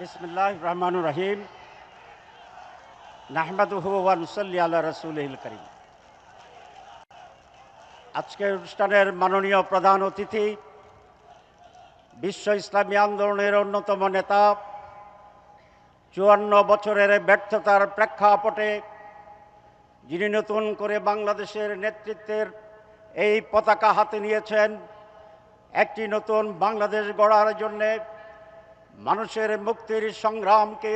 বিসমিল্লাহ রহমান রহিম ওয়ানুসল্লি আল্লাহ রসুলহিল করিম। আজকের অনুষ্ঠানের মাননীয় প্রধান অতিথি বিশ্ব ইসলামী আন্দোলনের অন্যতম নেতা, চুয়ান্ন বছরের ব্যর্থতার প্রেক্ষাপটে যিনি নতুন করে বাংলাদেশের নেতৃত্বের এই পতাকা হাতে নিয়েছেন, একটি নতুন বাংলাদেশ গড়ার জন্যে মানুষের মুক্তির সংগ্রামকে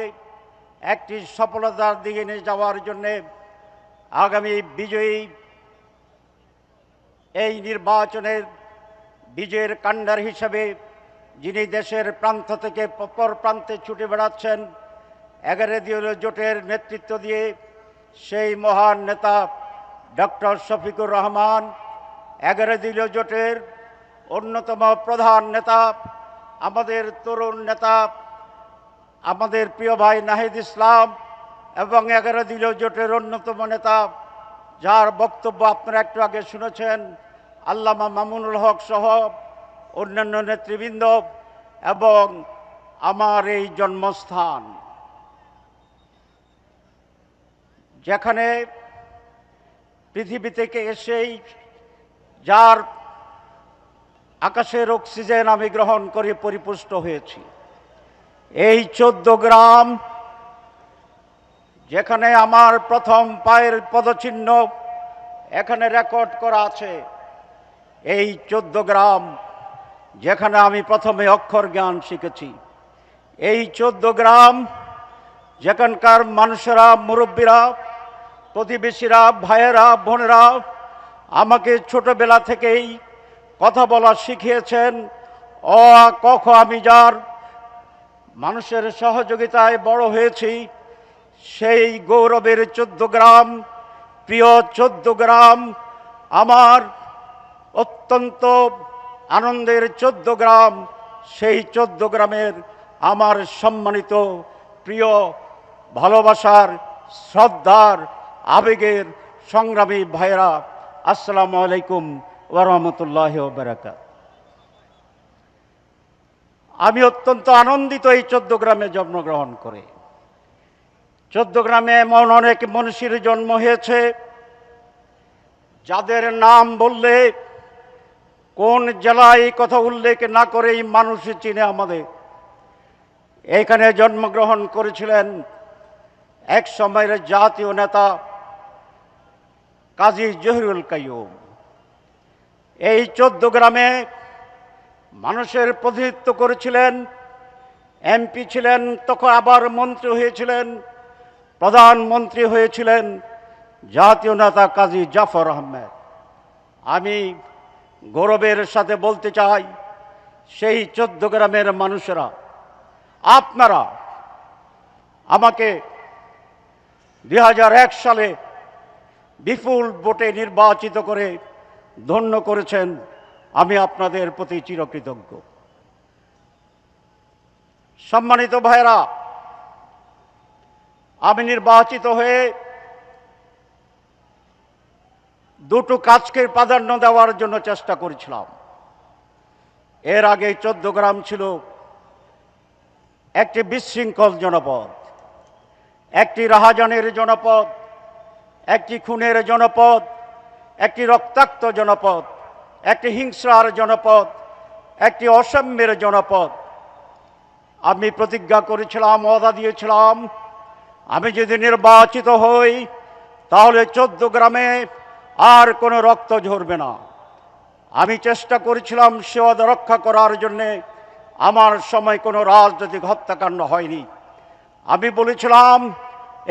একটি সফলতার দিকে নিয়ে যাওয়ার জন্যে আগামী বিজয়ী এই নির্বাচনের বিজয়ের কাণ্ডার হিসাবে যিনি দেশের প্রান্ত থেকে অপর প্রান্তে ছুটে বেড়াচ্ছেন এগারো দলীয় জোটের নেতৃত্ব দিয়ে সেই মহান নেতা ডক্টর শফিকুর রহমান এগারো দলীয় জোটের অন্যতম প্রধান নেতা আমাদের তরুণ নেতা, আমাদের প্রিয় ভাই নাহিদ ইসলাম এবং এগারো দিল জোটের অন্যতম নেতা, যার বক্তব্য আপনারা একটু আগে শুনেছেন, আল্লামা মামুনুল হক সহ অন্যান্য নেতৃবৃন্দ এবং আমার এই জন্মস্থান। যেখানে পৃথিবী থেকে এসেই যার আকাশের অক্সিজেন আমি গ্রহণ করে পরিপুষ্ট হয়েছি। এই চোদ্দ গ্রাম, যেখানে আমার প্রথম পায়ের পদচিহ্ন এখানে রেকর্ড করা আছে, এই চোদ্দ গ্রাম, যেখানে আমি প্রথমে অক্ষর জ্ঞান শিখেছি। এই চোদ্দ গ্রাম, যেখানকার মানুষেরা, মুরব্বীরা, প্রতিবেশীরা, ভাইয়েরা, বোনেরা, আমাকে ছোটবেলা থেকেই কথা বলা শিখিয়েছেন অ আ, ক খ আমি যার মানুষের সহযোগিতায় বড় হয়েছি সেই গৌরবের চোদ্দ গ্রাম প্রিয় চোদ্দ গ্রাম আমার অত্যন্ত আনন্দের চোদ্দ গ্রাম সেই চোদ্দ গ্রামের আমার সম্মানিত প্রিয় ভালোবাসার শ্রদ্ধার আবেগের সংগ্রামী ভাইরা আসসালামু আলাইকুম। ওরহমতুল্লাহ বারাকাত। আমি অত্যন্ত আনন্দিত এই চোদ্দ গ্রামে জন্মগ্রহণ করে। চোদ্দ গ্রামে এমন অনেক মনীষীর জন্ম হয়েছে, যাদের নাম বললে কোন জেলায় এই কথা উল্লেখ না করেই মানুষ চিনে আমাদের। এখানে জন্মগ্রহণ করেছিলেন এক সময়ের জাতীয় নেতা কাজী জহিরুল কাইয়ুম। এই চোদ্দ গ্রামে মানুষের প্রতিনিধিত্ব করেছিলেন, এমপি ছিলেন, তখন আবার মন্ত্রী হয়েছিলেন, প্রধানমন্ত্রী হয়েছিলেন জাতীয় নেতা কাজী জাফর আহমেদ। আমি গৌরবের সাথে বলতে চাই, সেই চোদ্দ গ্রামের মানুষেরা, আপনারা আমাকে দু হাজার এক সালে বিপুল ভোটে নির্বাচিত করে ধন্য করেছেন, আমি আপনাদের প্রতি চিরকৃতজ্ঞ। সম্মানিত ভাইরা আমি নির্বাচিত হয়ে দুটো কাজকে প্রাধান্য দেওয়ার জন্য চেষ্টা করেছিলাম। এর আগে চোদ্দ গ্রাম ছিল একটি বিশৃঙ্খল জনপদ, একটি রাহাজানের জনপদ, একটি খুনের জনপদ একটি রক্তাক্ত জনপদ, একটি হিংসার জনপদ, একটি অসাম্যের জনপদ। আমি প্রতিজ্ঞা করেছিলাম অদা দিয়েছিলাম, আমি যদি নির্বাচিত হই, তাহলে চোদ্দ গ্রামে আর কোনো রক্ত ঝরবে না। আমি চেষ্টা করেছিলাম সে রক্ষা করার জন্যে, আমার সময় কোনো রাজনৈতিক হত্যাকাণ্ড হয়নি। আমি বলেছিলাম,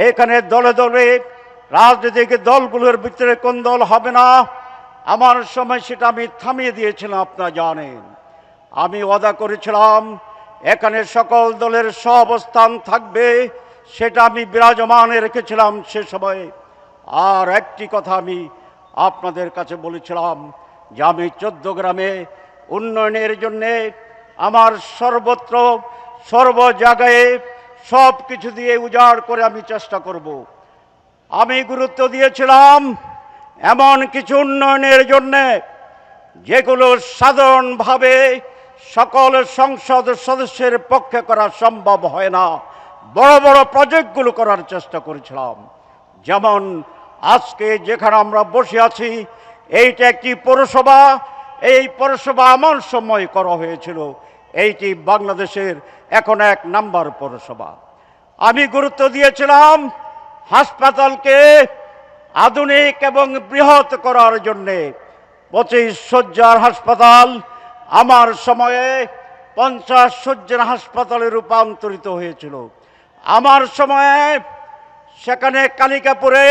এখানে দলে দলে রাজনৈতিক দলগুলোর ভিতরে কোন দল হবে না? আমার সময় সেটা আমি থামিয়ে দিয়েছিলাম, আপনারা জানেন। আমি ওয়াদা করেছিলাম, এখানে সকল দলের সহাবস্থান থাকবে, সেটা আমি বিরাজমানে রেখেছিলাম সে সময়ে। আর একটি কথা আমি আপনাদের কাছে বলেছিলাম, যে আমি চোদ্দ গ্রামে উন্নয়নের জন্যে আমার সর্বত্র, সর্ব জায়গায় সব কিছু দিয়ে উজাড় করে আমি চেষ্টা করব। আমি গুরুত্ব দিয়েছিলাম এমন কিছু উন্নয়নের জন্যে, যেগুলো সাধারণভাবে সকল সংসদ সদস্যের পক্ষে করা সম্ভব হয় না। বড় বড় প্রজেক্টগুলো করার চেষ্টা করেছিলাম। যেমন আজকে যেখানে আমরা বসে আছি, এইটা একটি পৌরসভা, এই পৌরসভা আমার সময় করা হয়েছিল, এইটি বাংলাদেশের এখন এক নাম্বার পৌরসভা। আমি গুরুত্ব দিয়েছিলাম হাসপাতালকে আধুনিক এবং বৃহৎ করার জন্যে পঁচিশ শয্যার হাসপাতাল আমার সময়ে পঞ্চাশ শয্যার হাসপাতালে রূপান্তরিত হয়েছিল। আমার সময়ে সেখানে কালিকাপুরে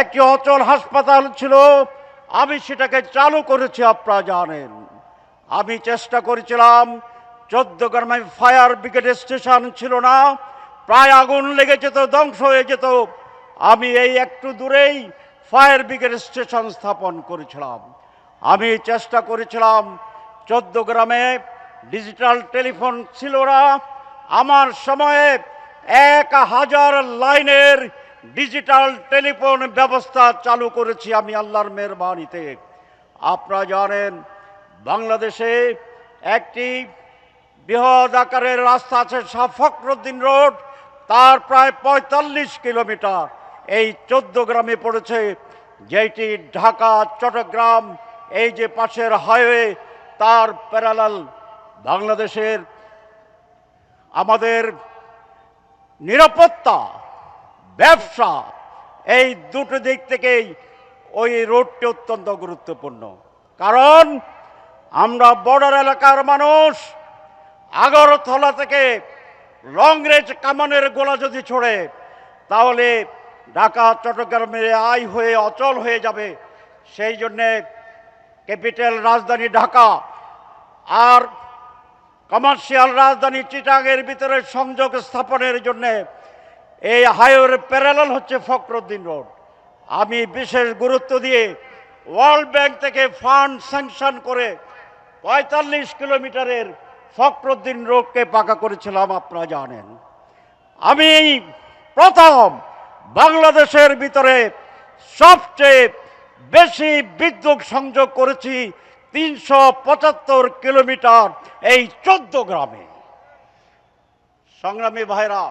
একটি অচল হাসপাতাল ছিল। আমি সেটাকে চালু করেছি, আপনারা জানেন। আমি চেষ্টা করেছিলাম, চোদ্দ গ্রামে ফায়ার ব্রিগেড স্টেশন ছিল না প্রায় আগুন লেগে যেত ধ্বংস হয়ে যেত আমি এই একটু দূরেই ফায়ার ব্রিগেড স্টেশন স্থাপন করেছিলাম। আমি চেষ্টা করেছিলাম, চোদ্দ গ্রামে ডিজিটাল টেলিফোন ছিল না। আমার সময়ে এক হাজার লাইনের ডিজিটাল টেলিফোন ব্যবস্থা চালু করেছি আমি আল্লাহর মেহরবানিতে। আপনারা জানেন, বাংলাদেশে একটি বৃহৎ আকারের রাস্তা আছে শাহ ফখরুদ্দিন রোড। তার প্রায় পঁয়তাল্লিশ কিলোমিটার। এই চোদ্দ গ্রামে পড়েছে, যেটি ঢাকা, চট্টগ্রাম, এই যে পাশের হাইওয়ে, তার প্যারালাল বাংলাদেশের আমাদের নিরাপত্তা, ব্যবসা, এই দুটো দিক থেকেই ওই রোডটি অত্যন্ত গুরুত্বপূর্ণ। কারণ আমরা বর্ডার এলাকার মানুষ, আগরতলা থেকে লং রেঞ্জ কামানের গোলা যদি ছড়ে, তাহলে ঢাকা চট্টগ্রামে আয় হয়ে অচল হয়ে যাবে। সেই জন্যে ক্যাপিটাল রাজধানী ঢাকা আর কমার্শিয়াল রাজধানী চিটাগের ভিতরে সংযোগ স্থাপনের জন্যে এই হাইওয়ের প্যারালাল হচ্ছে ফখরুদ্দিন রোড। আমি বিশেষ গুরুত্ব দিয়ে ওয়ার্ল্ড ব্যাংক থেকে ফান্ড স্যাংশন করে পঁয়তাল্লিশ কিলোমিটারের ফখরুদ্দিন রোডকে পাকা করেছিলাম, আপনারা জানেন। আমি প্রথম বাংলাদেশের ভিতরে সবচেয়ে বেশি বিদ্যুৎ সংযোগ করেছি তিনশো পঁচাত্তর কিলোমিটার এই চোদ্দ গ্রামে। সংগ্রামী ভাইরা,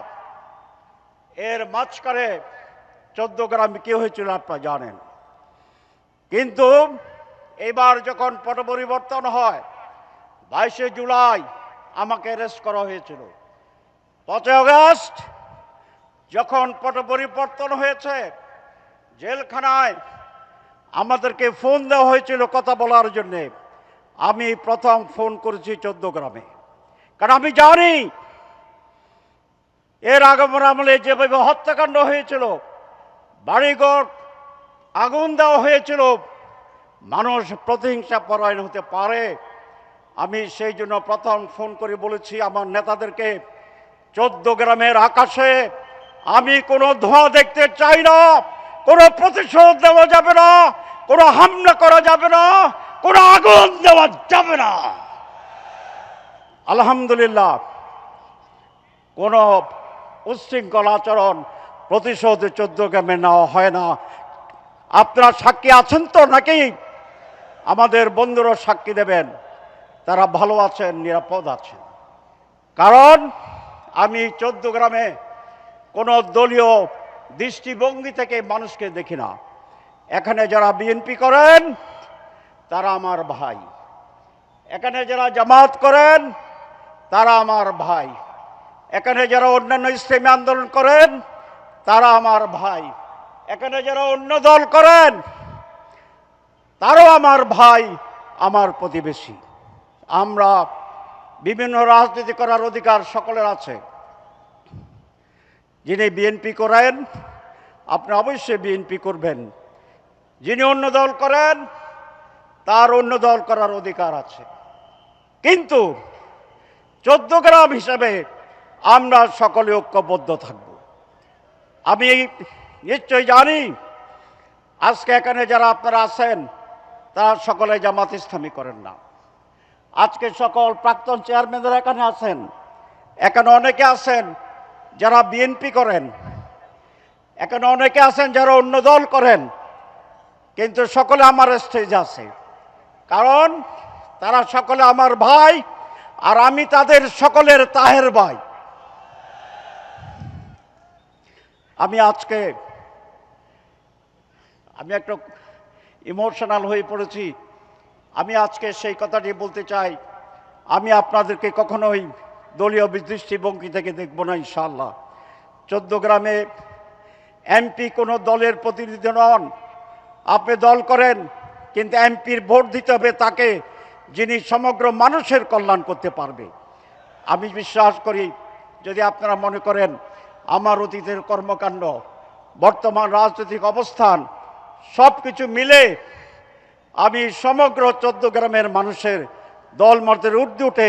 এর মাঝখানে চোদ্দ গ্রামে কি হয়েছিল আপনারা জানেন। কিন্তু এবার যখন পট পরিবর্তন হয় বাইশে জুলাই আমাকে অ্যারেস্ট করা হয়েছিল। পাঁচই আগস্ট যখন পট পরিবর্তন হয়েছে, জেলখানায় আমাদেরকে ফোন দেওয়া হয়েছিল কথা বলার জন্যে। আমি প্রথম ফোন করেছি চোদ্দ গ্রামে। কারণ আমি জানি, এর আগমন আমলে যেভাবে হত্যাকাণ্ড হয়েছিল, বাড়িঘর আগুন দেওয়া হয়েছিল, মানুষ প্রতিহিংসা পরায়ণ হতে পারে আমি সেই জন্য প্রথম ফোন করে বলেছি আমার নেতাদেরকে, চোদ্দ গ্রামের আকাশে আমি কোনো ধোঁয়া দেখতে চাই না, কোনো প্রতিশোধ দেওয়া যাবে না, কোনো হামলা করা যাবে না, কোনো আগুন দেওয়া যাবে না। আলহামদুলিল্লাহ, কোনো উচ্ছৃঙ্খল আচরণ প্রতিশোধ চোদ্দ গ্রামে নেওয়া হয় না। আপনারা সাক্ষী আছেন তো নাকি? আমাদের বন্ধুরা সাক্ষী দেবেন। তারা ভালো আছেন, নিরাপদ আছেন। কারণ আমি চোদ্দ গ্রামে কোনো দলীয় দৃষ্টিভঙ্গি থেকে মানুষকে দেখি না। এখানে যারা বিএনপি করেন, তারা আমার ভাই। এখানে যারা জামাত করেন, তারা আমার ভাই। এখানে যারা অন্যান্য ইসলামী আন্দোলন করেন, তারা আমার ভাই। এখানে যারা অন্য দল করেন, তারাও আমার ভাই, আমার প্রতিবেশী। আমরা বিভিন্ন রাজনীতি করার অধিকার সকলের আছে। যিনি বিএনপি করেন, আপনি অবশ্যই বিএনপি করবেন। যিনি অন্য দল করেন, তার অন্য দল করার অধিকার আছে। কিন্তু চোদ্দ গ্রাম হিসাবে আমরা সকলে ঐক্যবদ্ধ থাকব। আমি নিশ্চয়ই জানি, আজকে এখানে যারা আপনারা আছেন, তারা সকলে জামাত ইসলামী করেন না। আজকে সকল প্রাক্তন চেয়ারম্যানরা এখানে আছেন। এখানে অনেকে আছেন যারা বিএনপি করেন। এখানে অনেকে আছেন যারা অন্য দল করেন। কিন্তু সকলে আমার স্টেজ আছে। কারণ তারা সকলে আমার ভাই আর আমি তাদের সকলের তাহের ভাই। আমি আজকে, আমি একটা ইমোশনাল হয়ে পড়েছি। আমি আজকে সেই কথাটি বলতে চাই। আমি আপনাদেরকে কখনোই দলীয় দৃষ্টিভঙ্গি থেকে দেখব না ইনশাল্লাহ চোদ্দ গ্রামে এমপি কোনো দলের প্রতিনিধি নন। আপনি দল করেন, কিন্তু এমপির ভোট দিতে হবে তাকে, যিনি সমগ্র মানুষের কল্যাণ করতে পারবে। আমি বিশ্বাস করি, যদি আপনারা মনে করেন, আমার অতীতের কর্মকাণ্ড, বর্তমান রাজনৈতিক অবস্থান সব কিছু মিলে আমি সমগ্র চোদ্দ গ্রামের মানুষের দল মতের ঊর্ধ্বে উঠে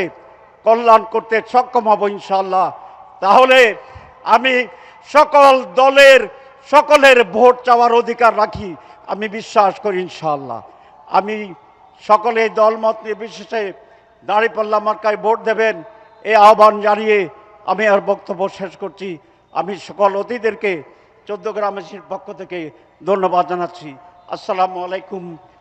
কল্যাণ করতে সক্ষম হব ইনশাল্লাহ তাহলে আমি সকল দলের, সকলের ভোট চাওয়ার অধিকার রাখি, আমি বিশ্বাস করি ইনশাল্লাহ আমি সকলে দলমত নির্বিশেষে দাঁড়িপাল্লা মার্কায় ভোট দেবেন এই আহ্বান জানিয়ে আমি আর বক্তব্য শেষ করছি। আমি সকল অতিথিদেরকে চোদ্দ গ্রামের পক্ষ থেকে ধন্যবাদ জানাচ্ছি। আসসালামু আলাইকুম